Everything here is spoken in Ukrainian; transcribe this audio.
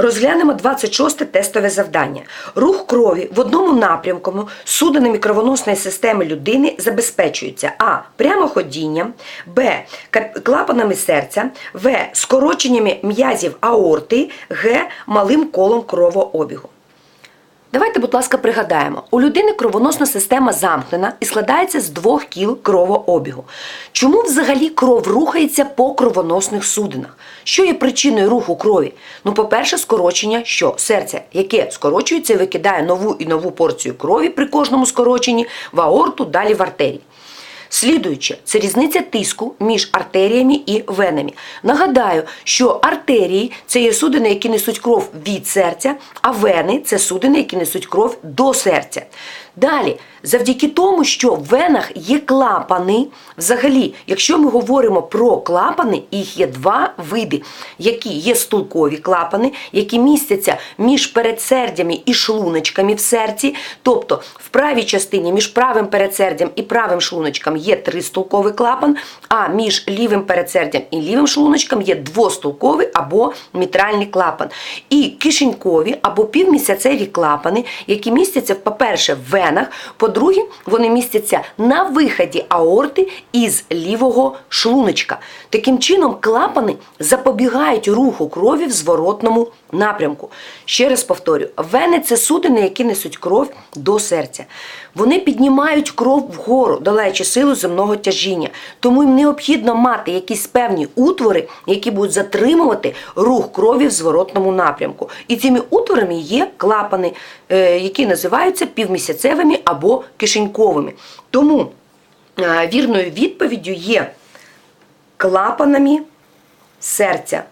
Розглянемо 26 тестове завдання. Рух крові в одному напрямку судини кровоносної системи людини забезпечується а. прямоходінням, б. клапанами серця, в. скороченнями м'язів аорти, г. малим колом кровообігу. Давайте, будь ласка, пригадаємо, у людини кровоносна система замкнена і складається з двох кіл кровообігу. Чому взагалі кров рухається по кровоносних судинах? Що є причиною руху крові? Ну, по-перше, скорочення що? Серця, яке скорочується і викидає нову і нову порцію крові при кожному скороченні в аорту, далі в артерії. Слідуюче, це різниця тиску між артеріями і венами. Нагадаю, що артерії це є судини, які несуть кров від серця, а вени це судини, які несуть кров до серця. Далі, завдяки тому, що в венах є клапани, взагалі, якщо ми говоримо про клапани, їх є два види, які є стулкові клапани, які містяться між передсердями і шлуночками в серці, тобто в правій частині між правим передсердям і правим шлуночком є тристулковий клапан, а між лівим передсердям і лівим шлуночком є двостулковий або мітральний клапан. І кишенькові або півмісяцеві клапани, які містяться, по-перше, в венах, по-друге, вони містяться на виході аорти із лівого шлуночка. Таким чином, клапани запобігають руху крові в зворотному напрямку. Ще раз повторю: вени це судини, які несуть кров до серця. Вони піднімають кров вгору, долаючи силу земного тяжіння. Тому їм необхідно мати якісь певні утвори, які будуть затримувати рух крові в зворотному напрямку. І цими утворами є клапани, е, які називаються півмісяцевими або кишеньковими. Тому е, вірною відповіддю є клапанами серця.